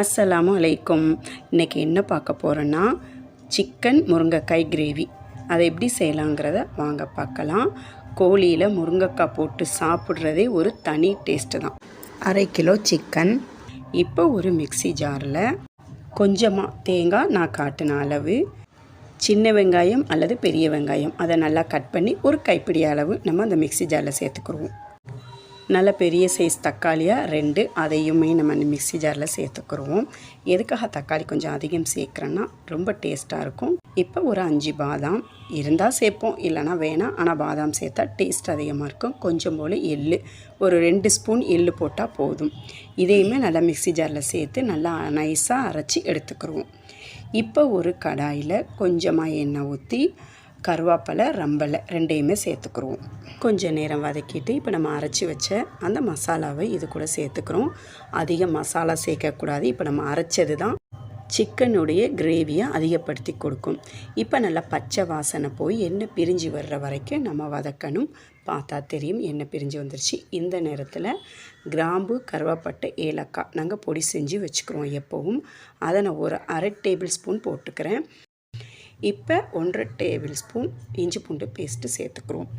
அஸ்ஸலாமு அலைக்கும். இன்றைக்கி என்ன பார்க்க போகிறோன்னா சிக்கன் முருங்கைக்காய் கிரேவி. அதை எப்படி செய்யலாங்கிறத வாங்க பார்க்கலாம். கோழியில் முருங்கைக்காய் போட்டு சாப்பிட்றதே ஒரு தனி டேஸ்ட்டு தான். அரை கிலோ சிக்கன். இப்போ ஒரு மிக்ஸி ஜாரில் கொஞ்சமாக தேங்காய் நான் காட்டின அளவு சின்ன வெங்காயம் அல்லது பெரிய வெங்காயம். அதை நல்லா கட் பண்ணி ஒரு கைப்பிடி அளவு நம்ம அந்த மிக்ஸி ஜாரில் சேர்த்துக்குருவோம். நல்ல பெரிய சைஸ் தக்காளியாக ரெண்டு அதையுமே நம்ம மிக்சி மிக்ஸி ஜாரில் சேர்த்துக்குருவோம். எதுக்காக தக்காளி கொஞ்சம் அதிகம் சேர்க்குறேன்னா ரொம்ப டேஸ்ட்டாக இருக்கும். இப்போ ஒரு அஞ்சு பாதாம் இருந்தால் சேர்ப்போம் இல்லைனா வேணாம். ஆனால் பாதாம் சேர்த்தா டேஸ்ட் அதிகமாக இருக்கும். கொஞ்சம் போல் எள்ளு ஒரு ரெண்டு ஸ்பூன் எள்ளு போட்டால் போதும். இதையுமே நல்லா மிக்ஸி ஜாரில் சேர்த்து நல்லா நைஸாக அரைச்சி எடுத்துக்கிறோம் இப்போ ஒரு கடாயில் கொஞ்சமாக எண்ணெய் ஊற்றி கருவேப்பிலை ரம்பலை ரெண்டையுமே சேர்த்துக்குருவோம். கொஞ்சம் நேரம் வதக்கிட்டு இப்போ நம்ம அரைச்சி வச்ச அந்த மசாலாவை இது கூட சேர்த்துக்கிறோம். அதிக மசாலா சேர்க்கக்கூடாது. இப்போ நம்ம அரைச்சது தான் சிக்கனுடைய கிரேவியை அதிகப்படுத்தி கொடுக்கும். இப்போ நல்லா பச்சை வாசனை போய் எண்ணெய் பிரிஞ்சு வர்ற வரைக்கும் நம்ம வதக்கணும். பார்த்தா தெரியும் எண்ணெய் பிரிஞ்சு வந்துருச்சு. இந்த நேரத்தில் கிராம்பு கருவாப்பட்டை ஏலக்காய் நாங்கள் பொடி செஞ்சு வச்சுக்கிறோம் எப்போவும். அதை நான் ஒரு அரை டேபிள் ஸ்பூன் போட்டுக்கிறேன். இப்போ ஒன்றரை டேபிள் ஸ்பூன் இஞ்சி பூண்டு பேஸ்ட்டு சேர்த்துக்குருவோம்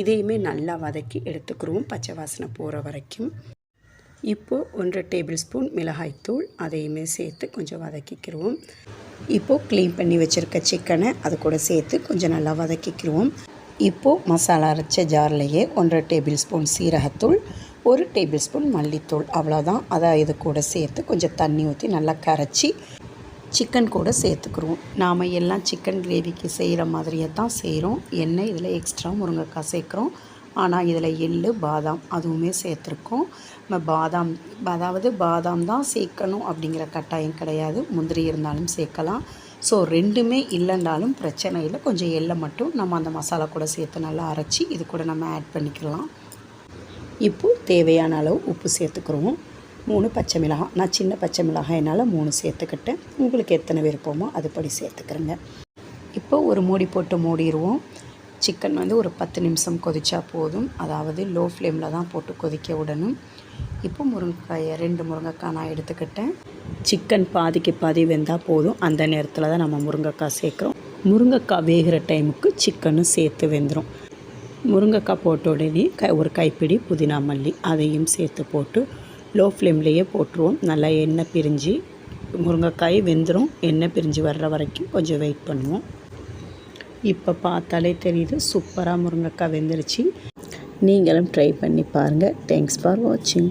இதையுமே நல்லா வதக்கி எடுத்துக்கிறோம் பச்சை வாசனை போகிற வரைக்கும். இப்போது ஒன்றரை டேபிள் ஸ்பூன் மிளகாய்த்தூள் அதையுமே சேர்த்து கொஞ்சம் வதக்கிக்கிறோம். இப்போது க்ளீன் பண்ணி வச்சுருக்க சிக்கனை அது கூட சேர்த்து கொஞ்சம் நல்லா வதக்கிக்கிடுவோம் இப்போது மசாலா அரைச்ச ஜார்லேயே ஒன்றரை டேபிள் ஸ்பூன் சீரகத்தூள் ஒரு டேபிள் ஸ்பூன் மல்லித்தூள் அவ்வளோதான் அதை இது கூட சேர்த்து கொஞ்சம் தண்ணி ஊற்றி நல்லா கரைச்சி சிக்கன் கூட சேர்த்துக்கிறோம் நாம் எல்லாம் சிக்கன் கிரேவிக்கு செய்கிற மாதிரியே தான் செய்கிறோம். எண்ணெய் இதில் எக்ஸ்ட்ரா முருங்கைக்காய் சேர்க்குறோம். ஆனால் இதில் எள்ளு பாதாம் அதுவுமே சேர்த்துருக்கோம். நம்ம பாதாம் அதாவது பாதாம் தான் சேர்க்கணும் அப்படிங்கிற கட்டாயம் கிடையாது. முந்திரி இருந்தாலும் சேர்க்கலாம். ஸோ ரெண்டுமே இல்லைன்னாலும் பிரச்சனை இல்லை. கொஞ்சம் எள்ளை மட்டும் நம்ம அந்த மசாலா கூட சேர்த்து நல்லா அரைச்சி இது கூட நம்ம ஆட் பண்ணிக்கலாம். இப்போது தேவையான அளவு உப்பு சேர்த்துக்கிறோம் மூணு பச்சை மிளகாய். நான் சின்ன பச்சை மிளகாயினால் மூணு சேர்த்துக்கிட்டேன். உங்களுக்கு எத்தனை விருப்பமோ அதுபடி சேர்த்துக்கிறேங்க. இப்போ ஒரு மூடி போட்டு மூடிடுவோம் சிக்கன் வந்து ஒரு பத்து நிமிஷம் கொதிச்சா போதும். அதாவது லோ ஃப்ளேமில் தான் போட்டு கொதிக்க விடணும். இப்போ முருங்கைக்காயை ரெண்டு முருங்கைக்காய் நான் எடுத்துக்கிட்டேன். சிக்கன் பாதிக்கு பாதி வெந்தால் போதும். அந்த நேரத்தில் தான் நம்ம முருங்கைக்காய் சேர்க்குறோம். முருங்கைக்காய் வேகிற டைமுக்கு சிக்கனும் சேர்த்து வெந்துடும் முருங்கைக்காய் போட்ட உடனே க ஒரு கைப்பிடி புதினா மல்லி அதையும் சேர்த்து போட்டு லோ ஃப்ளேம்லேயே போட்டுருவோம். நல்லா எண்ணெய் பிரிஞ்சு முருங்கைக்காய் வெந்துடும் எண்ணெய் பிரிஞ்சு வர்ற வரைக்கும் கொஞ்சம் வெயிட் பண்ணுவோம். இப்போ பார்த்தாலே தெரியுது சூப்பராக முருங்கைக்காய் வெந்துருச்சு. நீங்களும் ட்ரை பண்ணி பாருங்கள் தேங்க்ஸ் ஃபார் வாட்சிங்